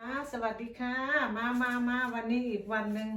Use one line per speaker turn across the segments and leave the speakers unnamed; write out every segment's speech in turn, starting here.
สวัสดีค่ะ มามามาวันนี้อีกวันหนึ่ง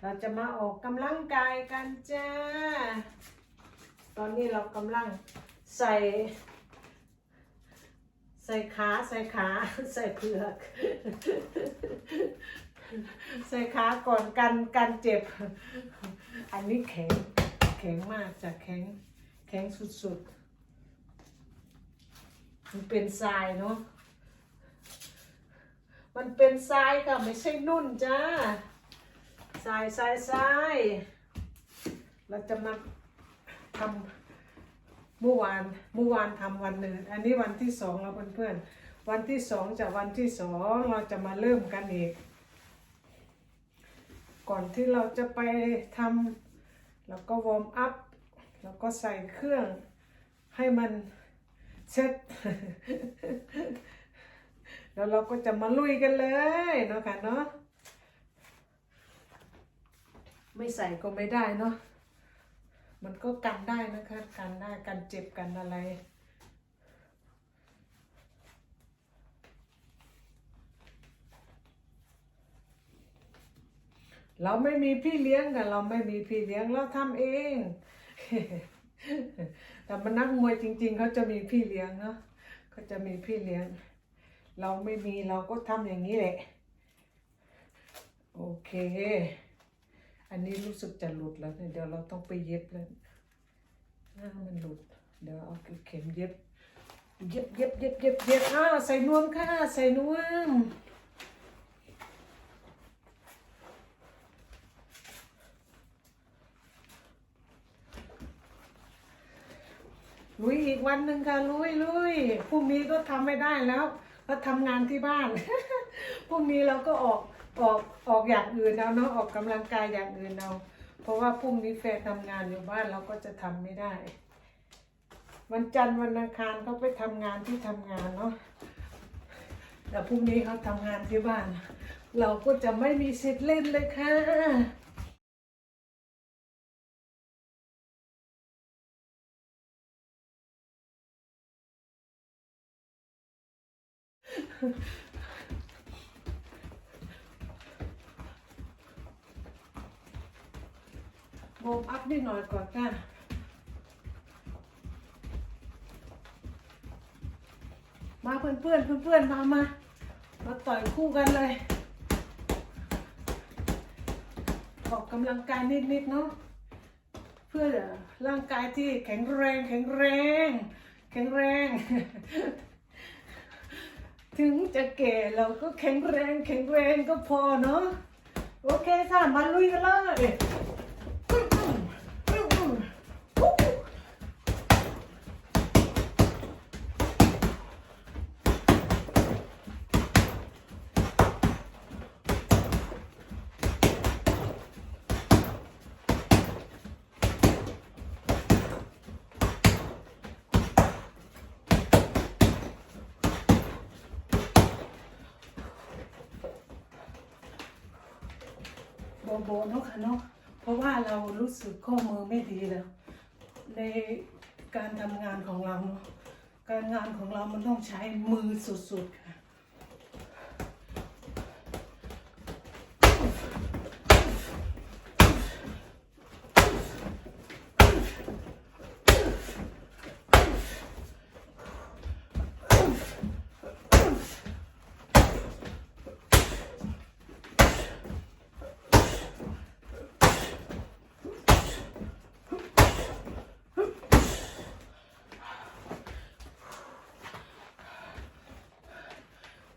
เราจะมาออกกำลังกายกันจ้า ตอนนี้เรากำลังใส่ ใส่ขาใส่ขาใส่เผือก ใส่ขาก่อนกันกันเจ็บ อันนี้แข็งแข็งมากจากแข็งแข็งสุดๆ มันเป็นทรายเนาะ มันเป็นทรายค่ะไม่ใช่นุ่นจ้าทรายทรายทรายเราจะมาทำเมื่อวานเมื่อวานทำวันหนึ่งอันนี้วันที่สองแล้วเพื่อนๆวันที่สองจากวันที่สองเราจะมาเริ่มกันอีก ก่อนที่เราจะไปทำแล้วก็วอร์มอัพแล้วก็ใส่เครื่องให้มันเซ็ต แล้วเราก็จะมาลุยกันเลยเนาะค่ะเนาะไม่ใส่ก็ไม่ได้เนาะมันก็กันได้นะคะกันได้กันเจ็บกันอะไรเราไม่มีพี่เลี้ยงกันเราไม่มีพี่เลี้ยงเราทำเอง แต่มันนักมวยจริง ๆเขาจะมีพี่เลี้ยงเนาะเขาจะมีพี่เลี้ยง เราไม่มีเราก็ทำอย่างนี้แหละ โอเค อันนี้รู้สึกจะหลุดแล้วเดี๋ยวเราต้องไปเย็บแล้วหน้ามันหลุด เดี๋ยวเอาเข็มเย็บ เย็บเย็บเย็บเย็บเย็บอ้าใส่นวมค่ะ ใส่นวมลุยอีกวันหนึ่งค่ะลุยลุยพรุ่งนี้ก็ทำไม่ได้แล้ว ก็ทำงานที่บ้าน พรุ่งนี้เราก็ออกออกออกอย่างอื่นเอาเนาะออกกำลังกายอย่างอื่นเอาเพราะว่าพรุ่งนี้แฟนทำงานอยู่บ้านเราก็จะทำไม่ได้ วันจันทร์วันอังคารเขาไปทำงานที่ทำงานเนาะแต่พรุ่งนี้เขาทำงานที่บ้าน เราก็จะไม่มีสิทธิ์เล่นเลยค่ะ วอมอัพนิดหน่อยก่อนค่ะมาเพื่อนเพื่อนเพื่อนเพื่อนมามามาต่อยคู่กันเลย ออกกำลังกายนิดๆเนาะเพื่อร่างกายที่แข็งแรงแข็งแรง แข็งแรง ถึงจะแก่เราก็แข็งแรงแข็งแรงก็พอเนาะโอเคค่ะมาลุยกันเลย โบเนาะค่ะเนาะเพราะว่าเรารู้สึกข้อมือไม่ดีแล้ว ในการทำงานของเราเนาะการงานของเรามันต้องใช้มือสุดๆค่ะ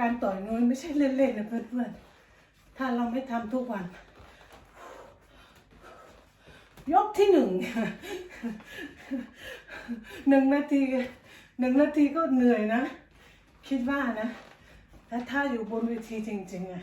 การต่อยมวยไม่ใช่เล่นๆนะเพื่อนๆ ถ้าเราไม่ทำทุกวัน ยกที่หนึ่ง หนึ่งนาทีหนึ่งนาทีก็เหนื่อยนะ คิดว่านะ แล้วถ้าอยู่บนเวทีจริงๆอะ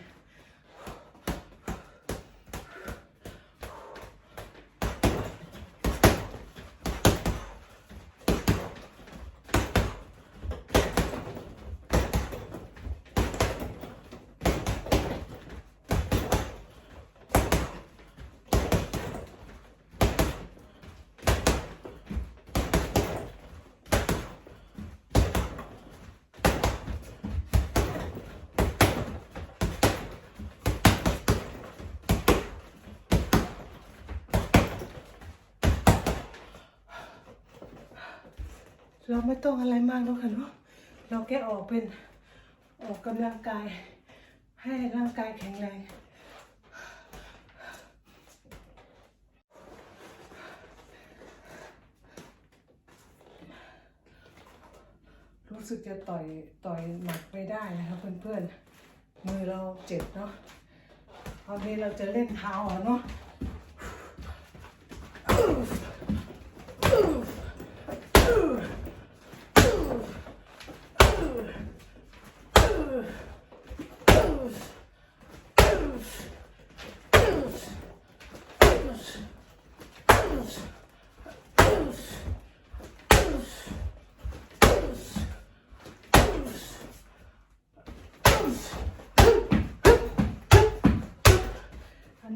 เราไม่ต้องอะไรมากแล้วค่ะเนาะเราแค่ออกเป็นออกกำลังกาย ให้ร่างกายแข็งแรงรู้สึกจะต่อยต่อยหนักไม่ได้นะครับเพื่อนๆมือเราเจ็บเนาะคราวนี้เราจะเล่นเท้าเนาะ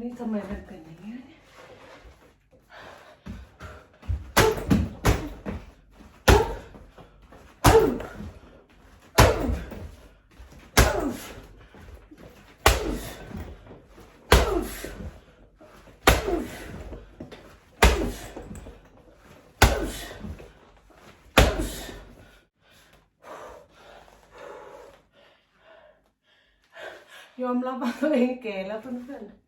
นนี้ทำไมมันเป็นอย่างนี้ยอมรับว่าตัวเองแก่แล้วเพื่อนๆ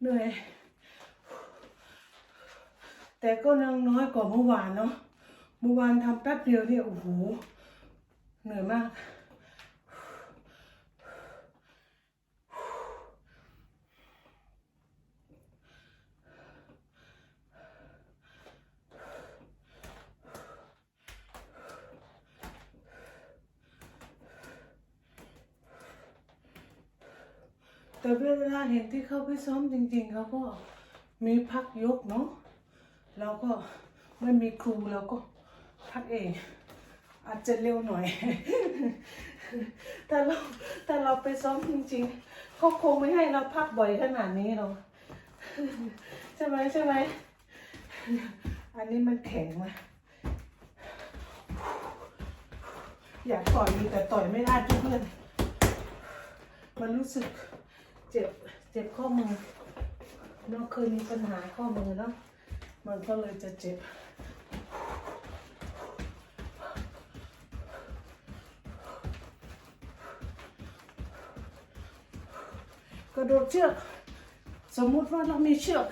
เหนื่อย แต่ก็นังน้อยกว่าเมื่อวานเนาะ เมื่อวานทำแป๊บเดียวเนี่ยโอ้โห เหนื่อยมาก แต่เวลาเห็นที่เขาไปซ้อมจริงๆเขาก็มีพักยกเนาะเราก็ไม่มีครูเราก็พักเอง อาจจะเร็วหน่อย แต่เราแต่เราไปซ้อมจริงๆเขาคงไม่ให้เราพักบ่อยขนาดนี้หรอกใช่ไหมใช่ไหมอันนี้มันแข็งมาอยากต่อยอยู่แต่ต่อยไม่ได้เพื่อนมันรู้สึก เจ็บเจ็บข้อมือเนาะเคยมีปัญหาข้อมือเนาะมันก็เลยจะเจ็บกระโดดเชือก สมมุติว่าเรามีเชือก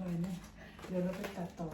เลยเนี่ยเดี๋ยวเราไปตัดต่อ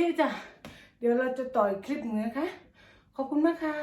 เคจ้ะ เดี๋ยวเราจะต่อยคลิปหนึ่งนะคะ ขอบคุณมากค่ะ